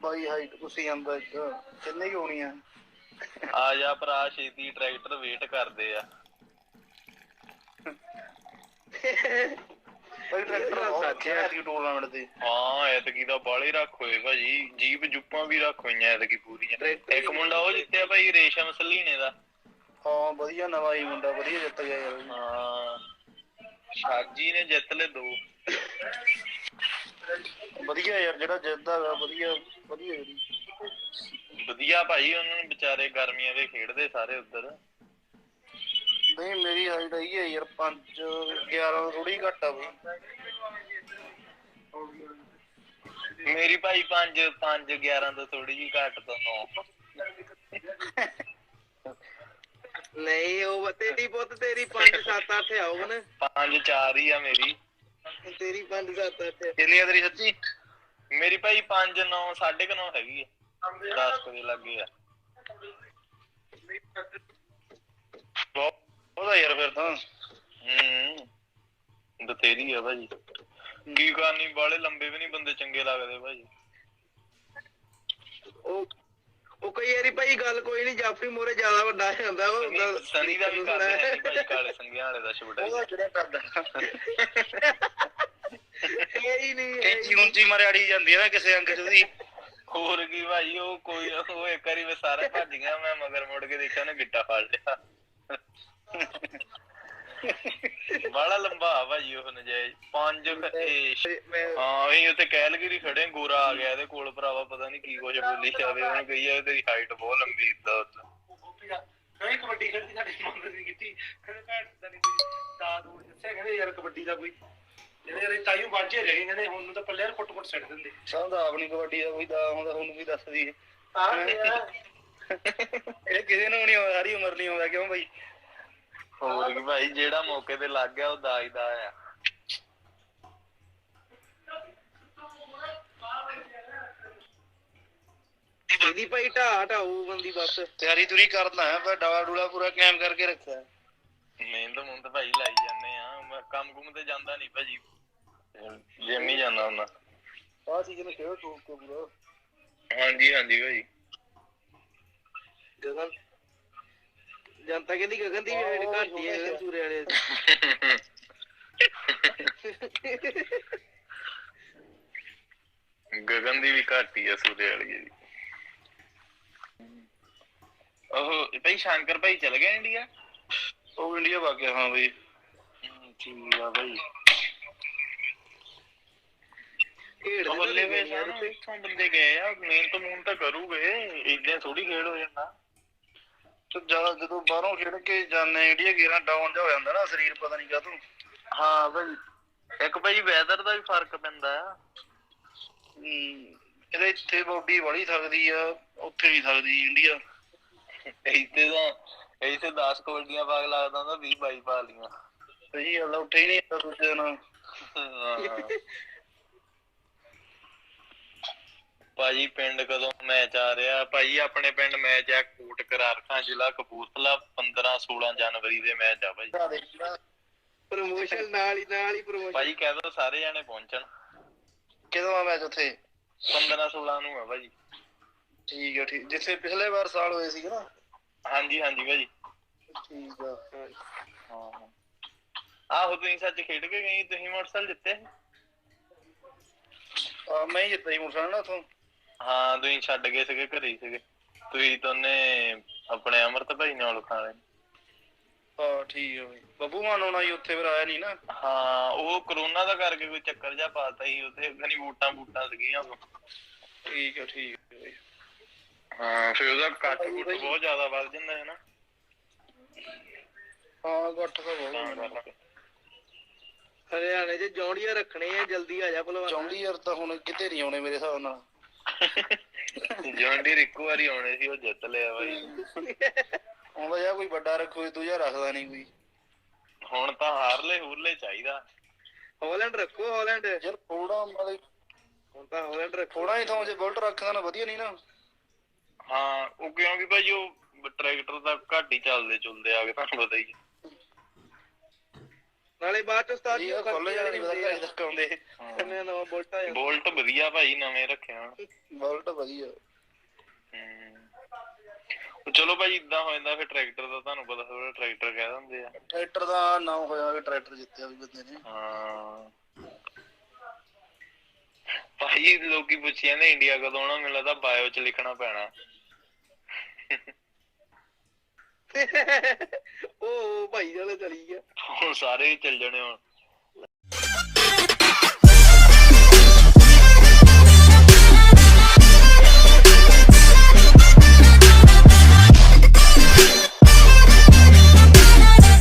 ਬਾਈ height ਤੁਸੀਂ ਆਂਦਾ ਇੱਕ ਕਿੰਨੇ ਕੀ ਹੋਣੀ ਆ? ਆ ਜਾ ਭਰਾ ਛੇਤੀ ਟਰੈਕਟਰ ਵੇਟ ਕਰਦੇ ਆ। ਬਾਈ ਟਰੈਕਟਰ ਬਹੁਤ ਅੱਛਾ ਹੈ ਕਿ ਟੂਰਨਾਮੈਂਟ ਦੇ ਹਾਂ ਐਤਕੀ ਦਾ ਬਾਲੇ ਰੱਖ ਹੋਏ ਭਾਜੀ। ਜੀਪ ਜੁੱਪਾਂ ਵੀ ਰੱਖ ਹੋਈਆਂ ਐਤਕੀ ਪੂਰੀਆਂ। ਇੱਕ ਮੁੰਡਾ ਉਹ ਜਿੱਤਿਆ ਭਾਈ ਰੇਸ਼ਮ ਸਲੀਨੇ ਦਾ। ਹਾਂ ਵਧੀਆ ਨਵਾਂ ਹੀ ਮੁੰਡਾ ਵਧੀਆ ਜਿੱਤ ਗਿਆ ਯਾਰ ਹਾਂ। ਸਾਜੀ ਨੇ ਜਿੱਤ ਲਏ ਦੋ। ਵਧੀਆ ਯਾਰ ਜਿਹੜਾ ਜਿੱਤਦਾ ਗਾ ਵਧੀਆ। ਵਧੀਆ ਵਧੀਆ ਭਾਈ ਉਹਨਾਂ ਨੂੰ ਵਿਚਾਰੇ ਗਰਮੀਆਂ ਦੇ ਖੇਡਦੇ ਸਾਰੇ ਉੱਧਰ। ਨਹੀਂ ਮੇਰੀ ਹਾਈਟ ਆ ਯਾਰ 5 11 ਥੋੜੀ ਘੱਟ ਆ ਬਈ। ਮੇਰੀ ਭਾਈ 5 5 11 ਤੋਂ ਥੋੜੀ ਜੀ ਘੱਟ ਤੋਂ 9 ਨਹੀਂ ਉਹ ਤੇਰੀ ਪੁੱਤ ਤੇਰੀ 5 7 8 ਆਉਣ 5 4 ਹੀ ਆ ਮੇਰੀ। ਤੇਰੀ 5 7 8 ਕਿੰਨੀ ਆ ਤੇਰੀ ਸੱਚੀ? ਮੇਰੀ ਭਾਈ 5 9 9.5 ਹੈਗੀ ਆ। 10 ਕੁ ਦੇ ਲੱਗੇ ਆ। ਉਹਦਾ ਯਾਰ ਫਿਰ ਤਾਂ। ਹੂੰ ਬਤੇਰੀ ਆ ਭਾਜੀ। ਕੀ ਕਰਨੀ ਬਾਲੇ ਲੰਬੇ ਵੀ ਨਹੀਂ ਬੰਦੇ ਚੰਗੇ ਲੱਗਦੇ ਭਾਜੀ। ਉਹ ਉਹ ਕਈ ਵਾਰੀ ਭਾਈ ਗੱਲ ਕੋਈ ਨਹੀਂ ਜਾਫਰੀ ਮੋਰੇ ਜ਼ਿਆਦਾ ਵੱਡਾ ਹੁੰਦਾ ਉਹ ਸਨੀ- ਦਾ ਵੀ ਕਰਦੇ ਭਾਈ ਕਾਲੇ ਸੰਗਿਆਂ ਵਾਲੇ ਦਾ ਛੋਟਾ ਜਿਹਾ ਜਿਹੜਾ ਕਰਦਾ। ਇਹ ਹੀ ਨਹੀਂ ਇਹ ਕੈਂਚੀ ਉਂਚੀ ਮਰਿਆੜੀ ਜਾਂਦੀ ਆ ਨਾ ਕਿਸੇ ਅੰਗ ਚ ਉਹਦੀ। ਹੋਰ ਕੀ ਭਾਈ ਉਹ ਕੋਈ ਉਹ ਇੱਕ ਵਾਰੀ ਮੈਂ ਸਾਰੇ ਭੱਜ ਗਿਆ ਮੈਂ ਮਗਰ ਮੁੜ ਕੇ ਦੇਖਿਆ ਉਹਨੇ ਗਿੱਟਾ ਫੜ ਲਿਆ। ਬੜਾ ਲੰਬਾ ਆ ਭਾਜੀ ਉਹ ਨਜਾਇਜ਼। ਪੰਜ ਇਹ ਮੈਂ ਹਾਂ ਅਸੀਂ ਉੱਥੇ ਕੈਲਗਰੀ ਖੜੇ ਗੋਰਾ ਆ ਗਿਆ ਇਹਦੇ ਕੋਲ ਭਰਾਵਾ ਪਤਾ ਨਹੀਂ ਕੀ ਕੁਝ ਬੋਲੀ ਜਾਵੇ ਉਹਨੇ ਕਹੀ ਆ ਤੇਰੀ ਹਾਈਟ ਬਹੁਤ ਲੰਬੀ ਇਦਾਂ ਉਦਾਂ ਨਹੀਂ ਕਬੱਡੀ ਖੇਡਦੀ ਸਾਡੀ ਮੰਗ ਨਹੀਂ ਕੀਤੀ। ਕਹਿੰਦੇ ਭੈਣ ਦਾ ਨਹੀਂ ਕੋਈ ਦਾਦ ਦੂਰ ਦੱਸਿਆ ਕਹਿੰਦੇ ਯਾਰ ਕਬੱਡੀ ਦਾ ਕੋਈ ਜਿਹੜੇ ਯਾਰ ਤਾਈਓ ਵਾਂਝੇ ਰਹੇ ਕਹਿੰਦੇ ਹੁਣ ਨੂੰ ਤਾਂ ਪੱਲੇ ਯਾਰ ਕੁੱਟ ਕੁੱਟ ਛੱਡ ਦਿੰਦੇ। ਸਾਨੂੰ ਤਾਂ ਆਪਣੀ ਕਬੱਡੀ ਦਾ ਕੋਈ ਦਾ ਹੁੰਦਾ ਤੁਹਾਨੂੰ ਵੀ ਦੱਸ ਦਈਏ ਆਹ ਇਹ ਕਿਸੇ ਨੂੰ ਨਹੀਂ ਆਉਂਦਾ ਸਾਰੀ ਉਮਰ ਨਹੀਂ ਆਉਂਦਾ ਕਿਉਂ ਬਈ? ਹੋਰ ਕੀ ਭਾਈ ਜਿਹੜਾ ਮੌਕੇ ਤੇ ਲੱਗ ਗਿਆ ਉਹ ਦਾਜ ਦਾ ਆ। ਇਹਦੀ ਭਾਈ ਢਾ ਢਾਊ ਬੰਦੀ ਬਸ। ਤਿਆਰੀ ਤੁਰੀ ਕਰਦਾ ਹੈ ਪਰ ਡਾਲਾ ਡੂਲਾ ਪੂਰਾ ਕਾਇਮ ਕਰਕੇ ਰੱਖਿਆ। ਮਿਹਨਤ ਮੁੰਤ ਭਾਈ ਲਾਈ ਜਾਂਦੇ ਆ ਮੈਂ ਕੰਮ ਕੁਮ ਤੇ ਜਾਂਦਾ ਨਹੀਂ ਭਾਜੀ। ਜਿਮ ਹੀ ਜਾਂਦਾ ਹੁੰਦਾ ਆਹ ਚੀਜ਼ ਨੂੰ ਖੇਡ ਟੂਕ ਕੇ ਪੂਰਾ ਹਾਂਜੀ ਹਾਂਜੀ ਭਾਈ ਗਗਨ? ਜਨਤਾ ਕਹਿੰਦੀ ਗਗਨ ਦੀ ਵੀ ਹਾਈਟ ਘੱਟ ਹੀ ਹੈ ਗਗਨ ਸੂਰੇ ਵਾਲੇ। ਗਗਨ ਦੀ ਵੀ ਘੱਟ ਹੀ ਆ ਸੂਰੇ ਵਾਲੀ ਦੀ ਉਹ ਭਾਈ ਸ਼ੰਕਰ ਭਾਈ ਚਲ ਗਿਆ ਇੰਡੀਆ? ਉਹ ਇੰਡੀਆ ਗਿਆ ਹਾਂ ਬਈ। ਠੀਕ ਆ ਭਾਈ। ਨਹੀਂ ਯਾਰ ਸਾਨੂੰ ਇੱਥੋਂ ਬੰਦੇ ਗਏ ਆ ਮਿਹਨਤ ਮੂਨ ਤਾਂ ਕਰੂਗੇ ਇਦਾਂ ਥੋੜੀ ਖੇਡ ਹੋ ਜਾਂਦਾ। ਤੇ ਜ਼ਿਆਦਾ ਜਦੋਂ ਬਾਹਰੋਂ ਖੇਡ ਕੇ ਜਾਂਦੇ ਇੰਡੀਆ ਗੇਰਾ ਡਾਊਨ ਜਾ ਹੋ ਜਾਂਦਾ ਨਾ ਸਰੀਰ ਪਤਾ ਨਹੀਂ ਕਾਹਤੋਂ। ਹਾਂ ਭਾਈ ਇੱਕ ਭਾਈ ਵੈਦਰ ਦਾ ਵੀ ਫ਼ਰਕ ਪੈਂਦਾ ਆ। ਇਹਦੇ ਇੱਥੇ ਬੋਡੀ ਬੜੀ ਸਕਦੀ ਆ ਉੱਥੇ ਨਹੀਂ ਸਕਦੀ ਇੰਡੀਆ। ਇੱਥੇ ਤਾਂ ਇੱਥੇ 10 ਕਬੱਡੀਆਂ ਪਾਗ ਲੱਗਦਾ ਹੁੰਦਾ 20 22 ਪਾ ਲੀਆਂ ਸਹੀ ਗੱਲ ਉੱਠੇ ਹੀ ਨਹੀਂ ਦੂਜੇ ਨਾਲ ਹਾਂ। ਭਾਜੀ ਪਿੰਡ ਕਦੋਂ ਮੈਚ ਆ ਰਿਹਾ? ਭਾਜੀ ਆਪਣੇ ਪਿੰਡ ਮੈਚ ਆ ਕੋਟ ਕਰਾਰਖਾਂ ਜ਼ਿਲ੍ਹਾ ਕਪੂਰਥਲਾ 15 16 ਜਨਵਰੀ ਦੇ ਮੈਚ ਆ ਭਾਜੀ। ਪ੍ਰੋਮੋਸ਼ਨ ਨਾਲ ਹੀ ਨਾਲ ਹੀ ਪ੍ਰੋਮੋਸ਼ਨ ਭਾਜੀ ਕਹਿ ਦੋ ਸਾਰੇ ਜਾਣੇ ਪਹੁੰਚਣ। ਕਿਦੋਂ ਆ ਮੈਚ ਉੱਥੇ? 15 16 ਨੂੰ ਆ ਭਾਜੀ। ਠੀਕ ਆ ਠੀਕ। ਜਿੱਥੇ ਪਿਛਲੇ ਵਾਰ ਸਾਲ ਹੋਏ ਸੀਗੇ ਨਾ? ਹਾਂਜੀ ਹਾਂਜੀ ਭਾਜੀ। ਠੀਕ ਆ। ਹਾਂ ਆਹੋ ਤੁਸੀਂ ਸੱਚ ਖੇਡ ਕੇ ਗਈ ਤੁਸੀਂ ਮੋਟਰਸਾਈਕਲ ਜਿੱਤੇ ਆ ਮੈਂ ਹੀ ਜਿੱਤਾ ਸੀ ਮੋਟਰਸਾਈਕਲ ਨਾ ਉੱਥੋਂ। ਹਾਂ ਤੁਸੀਂ ਛੱਡ ਗਏ ਸੀਗੇ ਘਰੇ ਹੀ ਸੀਗੇ। ਤੁਸੀਂ ਦੋਨੇ ਆਪਣੇ ਅਮਰਤ ਭਾਈ ਨਾਲ ਖਾਣੇ ਹਾਂ ਠੀਕ ਆ ਬਈ। ਬੱਬੂ ਮਾਨ ਆਉਣਾ ਜੀ ਉੱਥੇ ਫਿਰ ਆਇਆ ਨਹੀਂ ਨਾ? ਹਾਂ ਉਹ ਕਰੋਨਾ ਦਾ ਕਰਕੇ ਕੋਈ ਚੱਕਰ ਜਾ ਪਾਤਾ ਸੀ ਉੱਥੇ ਖਣੀ ਵੋਟਾਂ ਵੋਟਾਂ ਸੀਗੀਆਂ ਉਦੋਂ। ਠੀਕ ਆ ਠੀਕ ਆ ਬਈ। ਹਾਂ ਫਿਰ ਉਹਦਾ ਕੱਟ ਕੁੱਟ ਬਹੁਤ ਜ਼ਿਆਦਾ ਵੱਧ ਜਾਂਦਾ ਹੈ ਨਾ। ਹਾਂ ਗੱਠ ਤਾਂ ਬਹੁਤ ਹੋਣਾ। ਕਰਕੇ। ਹਰਿਆਣੇ 'ਚ ਜੌਂਡੀਆਂ ਰੱਖਣੇ ਆ ਜਲਦੀ ਆ ਜਾ ਭਲਵਾਨ। ਯਾਰ ਤਾਂ ਹੁਣ ਕਿਤੇ ਨਹੀਂ ਆਉਣੇ ਮੇਰੇ ਹਿਸਾਬ ਨਾਲ। ਜੌਨ ਡੀਰ ਇੱਕ ਵਾਰੀ ਆਉਣੇ ਸੀ ਉਹ ਜਿੱਤ ਲਿਆ ਬਾਈ। ਆਉਂਦਾ ਜਾਂ ਕੋਈ ਵੱਡਾ ਰੱਖੋ ਦੂਜਾ ਰੱਖਦਾ ਨਹੀਂ ਕੋਈ। ਹੁਣ ਤਾਂ ਹਾਰਲੇ ਹੂਰਲੇ ਚਾਹੀਦਾ। ਹਾਲੈਂਡ ਰੱਖੋ ਹਾਲੈਂਡ। ਯਾਰ ਥੋੜਾ ਮਤਲਬ ਹੁਣ ਤਾਂ ਹਾਲੈਂਡ ਰੱਖੋ। ਥੋੜਾ ਹੀ ਥਾਂ ਜੇ ਬੁਲਟ ਰੱਖਦਾ ਨਾ ਵਧੀਆ ਨਹੀਂ ਨਾ। ਹਾਂ ਉਹ ਕਿਉਂਕਿ ਭਾਈ ਉਹ ਟਰੈਕਟਰ ਤਾਂ ਘੱਟ ਹੀ ਚੱਲਦੇ ਚੁਲਦੇ ਆ ਗਏ ਤੁਹਾਨੂੰ ਪਤਾ ਹੀ ਹੈ। ਨਾਲੇ ਬਾਅਦ ਚ ਉਸਤਾਦ ਜੀ ਖੁੱਲ ਜਾਣੀ ਪਤਾ ਘਰੇ ਤੱਕ ਆਉਂਦੇ। ਕਿੰਨੇ ਨਵਾਂ ਬੋਲਟ ਆ ਜਾਂਦਾ ਬੋਲਟ ਵਧੀਆ ਭਾਈ ਨਵੇਂ ਰੱਖੇ ਹੁਣ ਬੋਲਟ ਵਧੀਆ। ਚਲੋ ਭਾਈ ਇਦਾਂ ਹੋ ਜਾਂਦਾ ਫਿਰ ਟਰੈਕਟਰ ਦਾ ਤੁਹਾਨੂੰ ਪਤਾ ਥੋੜਾ ਟਰੈਕਟਰ ਕਹਿ ਦਿੰਦੇ ਆ। ਟਰੈਕਟਰ ਦਾ ਨਾਮ ਹੋਇਆ ਕਿ ਟਰੈਕਟਰ ਜਿੱਤਿਆ ਵੀ ਬੰਦੇ ਨੇ। ਹਾਂ। ਭਾਈ ਲੋਕੀ ਪੁੱਛੀ ਜਾਂਦੇ ਇੰਡੀਆ ਕਦੋਂ ਆਉਣਾ ਮੈਨੂੰ ਲੱਗਦਾ ਬਾਇਓ ਚ ਲਿਖਣਾ ਪੈਣਾ। ਉਹ ਭਾਈ ਵਾਲਾ ਚਲੀ ਗਿਆ। ਹੁਣ ਸਾਰੇ ਹੀ ਚੱਲ ਜਾਣੇ ਹੁਣ।